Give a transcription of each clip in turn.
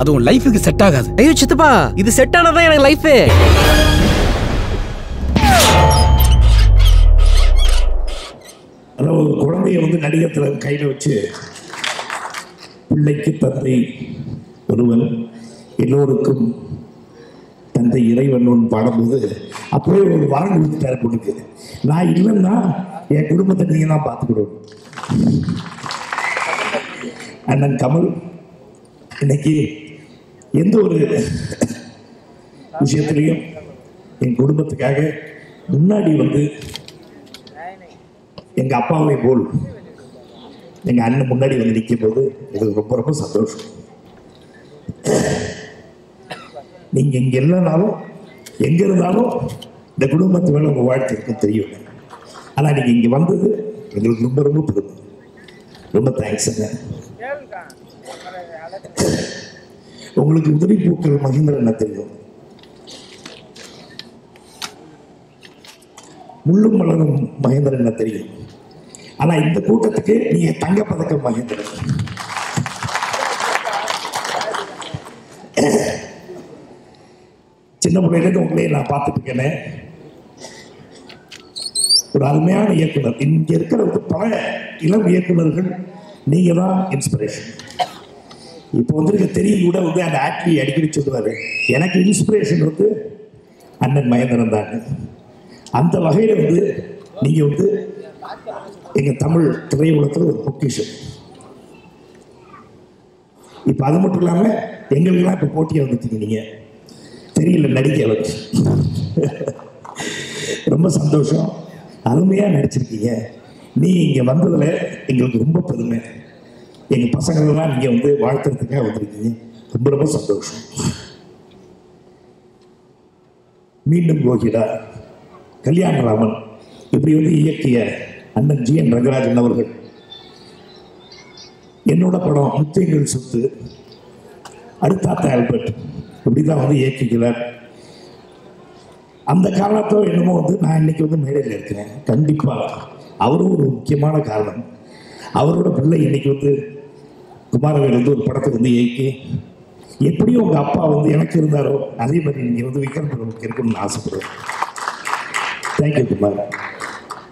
அது உன் லைஃபுக்கு செட் ஆகாது. ஐயோ சித்தப்பா இது செட் ஆனதான் எனக்கு லைஃபே அதாவது குழந்தைய வந்து நடிகர் திலகம் கையில் வச்சு பிள்ளைக்கு தந்தை ஒருவன் எல்லோருக்கும் தந்தை இறைவன் ஒன்று பாடும்போது அப்படியே ஒரு வரம் கொடுத்துட்டாரு பொண்ணுக்கு. நான் இல்லைன்னா என் குடும்பத்தை நீங்கள் தான் பார்த்துக்கிடணும் அண்ணன் கமல் இன்னைக்கு எந்த ஒரு விஷயத்துலையும் என் குடும்பத்துக்காக முன்னாடி வந்து எங்க அப்பாவை போல் எங்க அண்ணன் முன்னாடி வந்து நிற்கும் போது எனக்கு ரொம்ப ரொம்ப சந்தோஷம். நீங்க இங்கே இல்லைனாலும் எங்க இருந்தாலும் இந்த குடும்பத்து மேல உங்க வாழ்த்து இருக்கும் தெரியும். ஆனா நீங்க இங்க வந்தது எங்களுக்கு ரொம்ப ரொம்ப பெருமை ரொம்ப தேங்க்ஸுங்க உங்களுக்கு உதவி பூக்கள் மகிந்தர் என்ன தெரியும்? முள்ளும் மலரும் மகேந்திரன் என்ன தெரியும்? ஆனா இந்த கூட்டத்துக்கு நீங்க தங்கப்பதக்கம் மகேந்திரன். சின்ன பிள்ளைகளுக்கு உங்களையே நான் பார்த்துட்டு ஒரு அருமையான இயக்குனர். இங்க இருக்கிற பல இளம் இயக்குநர்கள் நீங்க தான் இன்ஸ்பிரேஷன் இப்போ வந்து தெரியும் கூட வந்து அந்த ஆக்டி அடிக்கடி சொல்லுவார் எனக்கு இன்ஸ்பிரேஷன் வந்து அண்ணன் மகேந்திரன் தாங்க அந்த வகையில் வந்து நீங்கள் வந்து எங்கள் தமிழ் திரையுலகத்தில் ஒரு பொக்கிஷம். இப்போ அது மட்டும் இல்லாமல் எங்களுக்கெல்லாம் இப்போ போட்டியாக வந்துட்டீங்க நீங்கள் தெரியல நடிக்க வச்சு ரொம்ப சந்தோஷம். அருமையாக நடிச்சிருக்கீங்க. நீ இங்கே வந்ததில் எங்களுக்கு ரொம்ப பெருமை. எங்கள் பசங்களெல்லாம் நீங்கள் வந்து வாழ்த்துறதுக்காக வந்திருக்கீங்க. ரொம்ப ரொம்ப சந்தோஷம். மீண்டும் கோகிடா கல்யாணராமன் இப்படி வந்து இயக்கிய அண்ணன் ஜி என் ரங்கராஜன் அவர்கள். என்னோட படம் முத்தைகள் சொத்து அடுத்தாத்த ஆல்பர்ட் இப்படி தான் வந்து இயக்கிக்கிறார் அந்த காலத்தில் என்னமோ வந்து நான் இன்னைக்கு வந்து மேடையில் இருக்கிறேன். கண்டிப்பாக அவரும் ஒரு முக்கியமான காரணம். அவரோட பிள்ளை இன்னைக்கு வந்து குமாரவேல் வந்து ஒரு படத்தை வந்து இயக்கி எப்படியும் உங்கள் அப்பா வந்து எனக்கு இருந்தாரோ அதே மாதிரி நீங்கள் வந்து விக்ரம் பிரபுக்கு இருக்கணும்னு ஆசைப்படுவேன் தேங்க்யூ குமார்.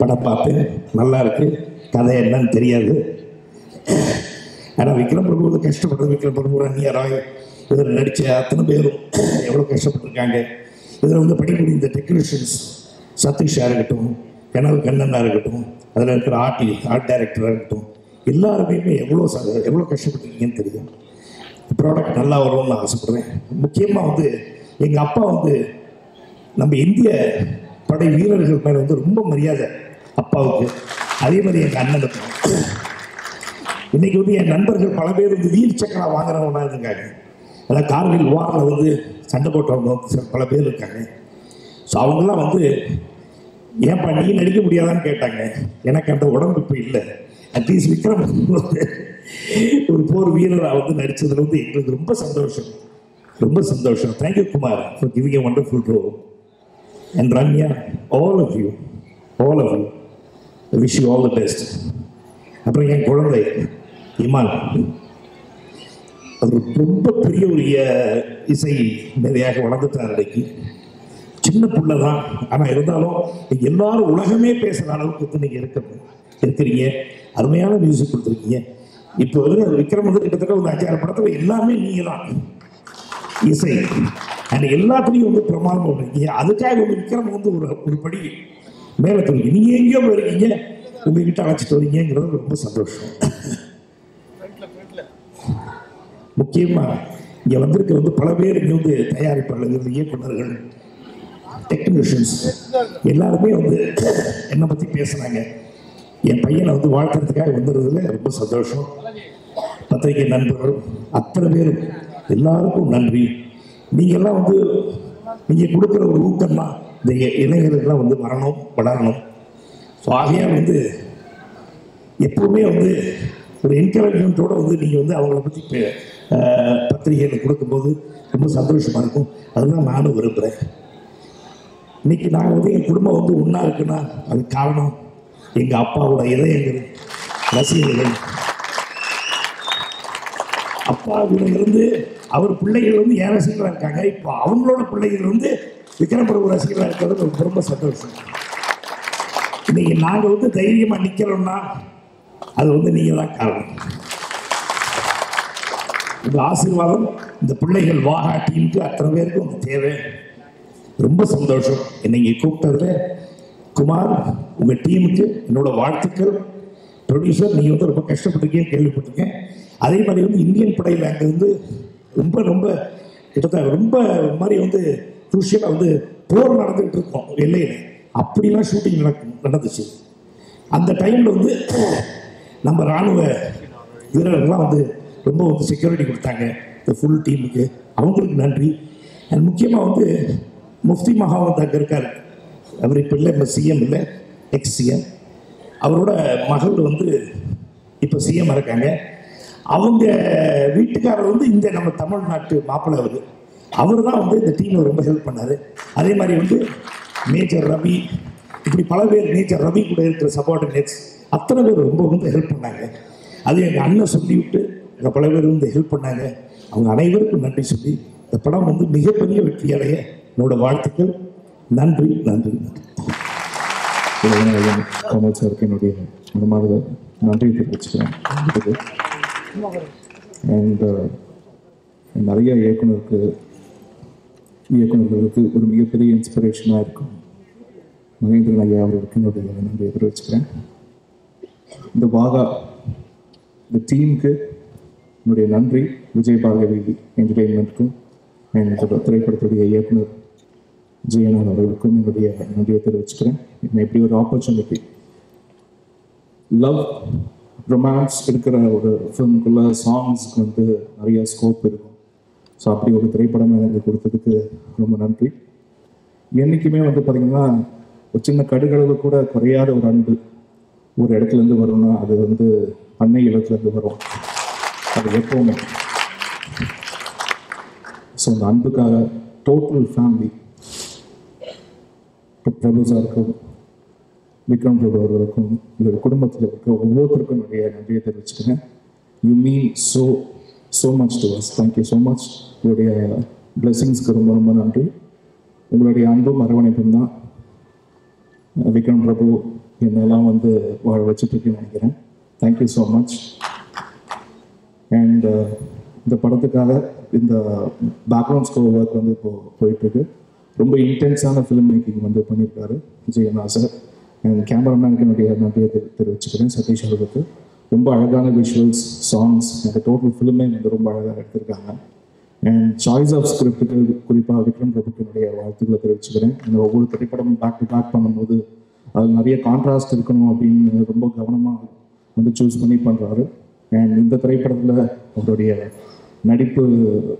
படம் பார்த்தேன் நல்லா இருக்கு. கதை என்னன்னு தெரியாது. ஆனால் விக்ரம் பிரபு வந்து கஷ்டப்பட்டது விக்ரம் பிரபு ரன்யா ராய் இதில் நடித்த அத்தனை பேரும் எவ்வளோ கஷ்டப்பட்டிருக்காங்க. இதில் வந்து படிக்கக்கூடிய இந்த டெக்னீஷியன்ஸ் சதீஷாக இருக்கட்டும் கனல் கண்ணனாக இருக்கட்டும் அதில் இருக்கிற ஆர்டி ஆர்ட் டைரக்டராக இருக்கட்டும் எல்லாருமே எவ்வளோ ச எவ்வளோ கஷ்டப்பட்டிருக்கீங்கன்னு தெரியும். ப்ராடக்ட் நல்லா வரும்னு நான் ஆசைப்படுறேன். முக்கியமாக வந்து எங்கள் அப்பா வந்து நம்ம இந்திய படை வீரர்கள் மேலே வந்து ரொம்ப மரியாதை அப்பாவுக்கு. அதே மாதிரி எங்கள் அண்ணனுக்கு. இன்னைக்கு வந்து என் நண்பர்கள் பல பேர் வந்து வீல் சக்கரம் வாங்குறவங்களா இருக்காங்க. அதாவது கார்கில் வாரில் வந்து சண்டை போட்டவங்க வந்து சில பல பேர் இருக்காங்க. ஸோ அவங்களாம் வந்து ஏன்பா நீ நடிக்க முடியாதான்னு கேட்டாங்க. எனக்கு அந்த உடம்பு இப்போ இல்லை. அட்லீஸ்ட் விக்ரம் ஒரு போர் வீரராக வந்து நடித்ததில் வந்து எங்களுக்கு ரொம்ப சந்தோஷம். ரொம்ப சந்தோஷம். Thank you Kumar for giving a wonderful role and Ramya all of you all of you wish you all the best அப்புறம் என் குழந்தை இமான். அவர் ரொம்ப பெரிய ஒரு இசை மேதையாக வளர்ந்துட்டார் அன்றைக்கு சின்ன புள்ள தான். ஆனால் இருந்தாலும் எல்லாரும் உலகமே பேசுகிற அளவுக்கு வந்து நீங்கள் இருக்கிறது இருக்கிறீங்க அருமையான மியூசிக் கொடுத்துருக்கீங்க. இப்போ வந்து விக்ரம் வந்து கிட்டத்தட்ட ஒரு அஞ்சாறு படத்தில் எல்லாமே நீங்கள் தான் இசை. அண்ட் எல்லாத்துலேயும் வந்து பிரமாதமாக இருக்கீங்க அதுக்காக வந்து விக்ரம் வந்து ஒரு ஒரு படி மேலே தூக்கி. நீங்கள் எங்கேயோ போயிருக்கீங்க. உங்ககிட்ட அழைச்சிட்டு வரீங்கிறது ரொம்ப சந்தோஷம். முக்கியமாக இங்கே வந்திருக்க வந்து பல பேர் இங்கே வந்து தயாரிப்பாளர்கள் இயக்குநர்கள் டெக்னீஷியன்ஸ் எல்லாருமே வந்து என்னை பற்றி பேசுகிறாங்க என் பையனை வந்து வாழ்த்துறதுக்காக வந்துடுறதுல ரொம்ப சந்தோஷம். பத்திரிகை நண்பர்கள் அத்தனை பேரும் எல்லாருக்கும் நன்றி. நீங்கள்லாம் வந்து நீங்கள் கொடுக்குற ஒரு ஊக்கம் தான் இந்த இளைஞர்கள்லாம் வந்து வரணும் வளரணும். ஸோ ஆகையாக வந்து எப்பவுமே வந்து ஒரு என்கரேஜ்மெண்ட்டோடு வந்து நீங்கள் வந்து அவங்கள பற்றி பத்திரிகையில் கொடுக்கும்போது ரொம்ப சந்தோஷமாக இருக்கும். அதுதான் நானும் விரும்புகிறேன் இன்னைக்கு நாங்கள் வந்து என் குடும்பம் வந்து ஒன்றா இருக்குன்னா அதுக்கு காரணம் எங்கள் அப்பாவோட இதயங்கள் ரசிகர்கள். அப்பா கூட இருந்து அவர் பிள்ளைகள் வந்து என் ரசிகர்களாக இருக்காங்க. இப்போ அவங்களோட பிள்ளைகள் வந்து விக்ரம் பிரபு ரசிகர்களாக இருக்கிறது ரொம்ப ரொம்ப சந்தோஷம். இன்னைக்கு நாங்கள் வந்து தைரியமாக நிற்கிறோம்னா அது வந்து நீங்கள் தான் காரணம். உங்கள் ஆசீர்வாதம் இந்த பிள்ளைகள் வாகா டீமுக்கு அத்தனை பேருக்கும் தேவை. ரொம்ப சந்தோஷம். என்னை இங்கே கூப்பிட்டதுல குமார் உங்கள் டீமுக்கு என்னோட வாழ்த்துக்கள். ப்ரொடியூசர் நீங்கள் வந்து ரொம்ப கஷ்டப்பட்டிருக்கீங்க கேள்விப்பட்டிருக்கேன் அதே மாதிரி வந்து இந்தியன் படையில் அங்கே வந்து ரொம்ப ரொம்ப கிட்டத்தட்ட ரொம்ப மாதிரி வந்து குருஷியலாக வந்து போர் நடந்துகிட்டு இருக்கோம் எல்லையில். அப்படிலாம் ஷூட்டிங் நடக்கும் நடந்துச்சு. அந்த டைமில் வந்து நம்ம இராணுவ வீரர்கள்லாம் வந்து ரொம்ப வந்து செக்யூரிட்டி கொடுத்தாங்க இந்த ஃபுல் டீமுக்கு அவங்களுக்கு நன்றி. அண்ட் முக்கியமாக வந்து முஃப்தி மகா அங்கே இருக்கார். அவர் இப்போ இல்லை இப்போ சிஎம் இல்லை எக்ஸ் சிஎம் அவரோட மகள் வந்து இப்போ சிஎம் இருக்காங்க. அவங்க வீட்டுக்காரர் வந்து இந்த நம்ம தமிழ்நாட்டு மாப்பிள்ளை அவர். அவர் தான் வந்து இந்த டீமை ரொம்ப ஹெல்ப் பண்ணார். அதே மாதிரி வந்து மேஜர் ரவி இப்படி பல பேர் மேஜர் ரவி கூட இருக்கிற சபார்டினேட்ஸ் அத்தனை பேர் ரொம்ப வந்து ஹெல்ப் பண்ணாங்க. அது எங்கள் அண்ணன் சொல்லிவிட்டு எங்கள் பல பேர் வந்து ஹெல்ப் பண்ணாங்க. அவங்க அனைவருக்கும் நன்றி சொல்லி இந்த படம் வந்து மிகப்பெரிய வெற்றியடைய என்னோடய என்னோட வாழ்த்துக்கள். நன்றி நன்றி நன்றி. கமல் சாருக்கு என்னுடைய மனமார்ந்த நன்றி தெரிவிச்சுக்கிறேன் அண்ட் நிறைய இயக்குனருக்கு இயக்குனர்களுக்கு ஒரு மிகப்பெரிய இன்ஸ்பிரேஷனாக இருக்கும் மகேந்திரன் ஐயா அவர்களுக்கு என்னுடைய நன்றியை தெரிவிச்சுக்கிறேன் இந்த வாகா இந்த டீமுக்கு என்னுடைய நன்றி விஜய் பார்கவி என்டர்டெயின்மெண்ட்டுக்கும் அண்ட் திரைப்படத்துடைய இயக்குனர் ஜெயனார் அவர்களுக்கும் என்னுடைய நன்றியை தெரிவிச்சுக்கிறேன். என்ன இப்படி ஒரு ஆப்பர்ச்சுனிட்டி லவ் ரொமான்ஸ் இருக்கிற ஒரு ஃபிலிம்குள்ள சாங்ஸ்க்கு வந்து நிறைய ஸ்கோப் இருக்கும். ஸோ அப்படி ஒரு திரைப்படம் எனக்கு கொடுத்ததுக்கு ரொம்ப நன்றி. என்றைக்குமே வந்து பார்த்திங்கன்னா ஒரு சின்ன கடுகளவு கூட குறையாத ஒரு அன்பு ஒரு இடத்துலேருந்து வரும்னா அது வந்து அன்னை இடத்துலேருந்து வரும். அது எப்போவுமே. ஸோ அந்த அன்புக்காக டோட்டல் ஃபேமிலி பிரபு சாருக்கும் விக்ரம் பிரபு அவர்களுக்கும் இதோட குடும்பத்தில் இருக்க ஒவ்வொருத்தருக்கும் நிறைய நன்றியை தெரிவிச்சுக்கிறேன். You mean so so much to us thank you so much உங்களுடைய பிளெஸிங்ஸ்க்கு ரொம்ப ரொம்ப நன்றி. உங்களுடைய அன்பும் அரவணைப்பும் தான் விக்ரம் பிரபு என்னெல்லாம் வந்து வாழ வச்சுட்ருக்குன்னு நினைக்கிறேன். தேங்க்யூ ஸோ மச் அண்ட் இந்த படத்துக்காக இந்த பேக்ரவுண்ட் ஸ்கோர் ஒர்க் வந்து இப்போ போயிட்டுருக்கு. ரொம்ப இன்டென்ஸான ஃபிலிம் மேக்கிங் வந்து பண்ணியிருக்காரு. விஜயண்ணா சார் அண்ட் கேமராமேனுக்கு என்னுடைய நன்றியை தெரிவிச்சுக்கிறேன் சதீஷ் அவர்களுக்கு. ரொம்ப அழகான விஷுவல்ஸ் சாங்ஸ் அந்த டோட்டல் ஃபிலிமே வந்து ரொம்ப அழகாக எடுத்திருக்காங்க. அண்ட் சாய்ஸ் ஆஃப் ஸ்கிரிப்டுக்கு குறிப்பாக விக்ரம் பிரபுக்கு என்னுடைய வாழ்த்துக்களை தெரிவிச்சுக்கிறேன். அந்த ஒவ்வொரு திரைப்படமும் பேக் டு பேக் பண்ணும்போது அது நிறைய கான்ட்ராஸ்ட் இருக்கணும் அப்படின்னு ரொம்ப கவனமாக வந்து சூஸ் பண்ணி பண்ணுறாரு அண்ட் இந்த திரைப்படத்தில் அவருடைய நடிப்பு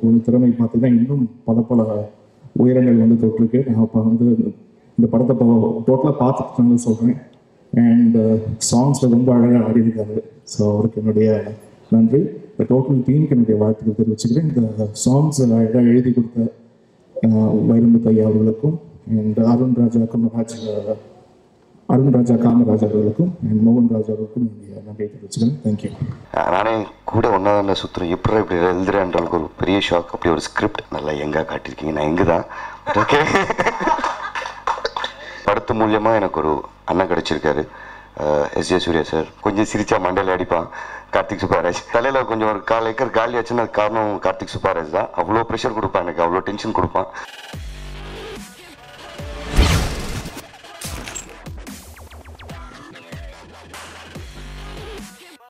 ஒரு திறமை பார்த்தீங்கன்னா இன்னும் பல பல உயரங்கள் வந்து தொட்டிருக்கு. நான் இப்போ வந்து இந்த படத்தை இப்போ டோட்டலாக பார்த்துட்டு சொல்கிறேன் அண்ட் சாங்ஸில் ரொம்ப அழகாக ஆடியிருக்காரு. ஸோ அவருக்கு என்னுடைய நன்றி. இந்த டோட்டல் டீமுக்கு என்னுடைய வாழ்த்துக்கள் தெரிவிச்சுக்கிறேன். இந்த சாங்ஸ் அழகாக எழுதி கொடுத்த அஹ், வைரமுத்து ஐயா அவர்களுக்கும் அண்ட் அருண் ராஜா கமராஜ் அருண் ராஜா காமராஜ் அவர்களுக்கும் அண்ட் மோகன் ராஜ் அவர்களுக்கும் என்னுடைய நன்றியை தெரிவிச்சுக்கிறேன். தேங்க்யூ நானே கூட ஒன்றா தான் சுற்றுறேன் எப்படி இப்படி எழுதுறேன்ற ஒரு பெரிய ஷாக் அப்படி ஒரு ஸ்கிரிப்ட் நல்லா எங்கே காட்டியிருக்கீங்க. நான் எங்கே தான் ஓகே படத்து மூலியமாக எனக்கு ஒரு அண்ணன் கிடச்சிருக்காரு. S J Surya sir. கொஞ்சம் சிரிச்சா மண்டையில் அடிப்பான். கார்த்திக் சுப்பாராஜ். தலையில் கொஞ்சம் ஒரு கால் ஏக்கர் காலி ஆச்சுன்னா காரணம் கார்த்திக் சுப்பாராஜ் தான். அவ்வளோ ப்ரெஷர் கொடுப்பான் எனக்கு. அவ்வளோ டென்ஷன் கொடுப்பான்.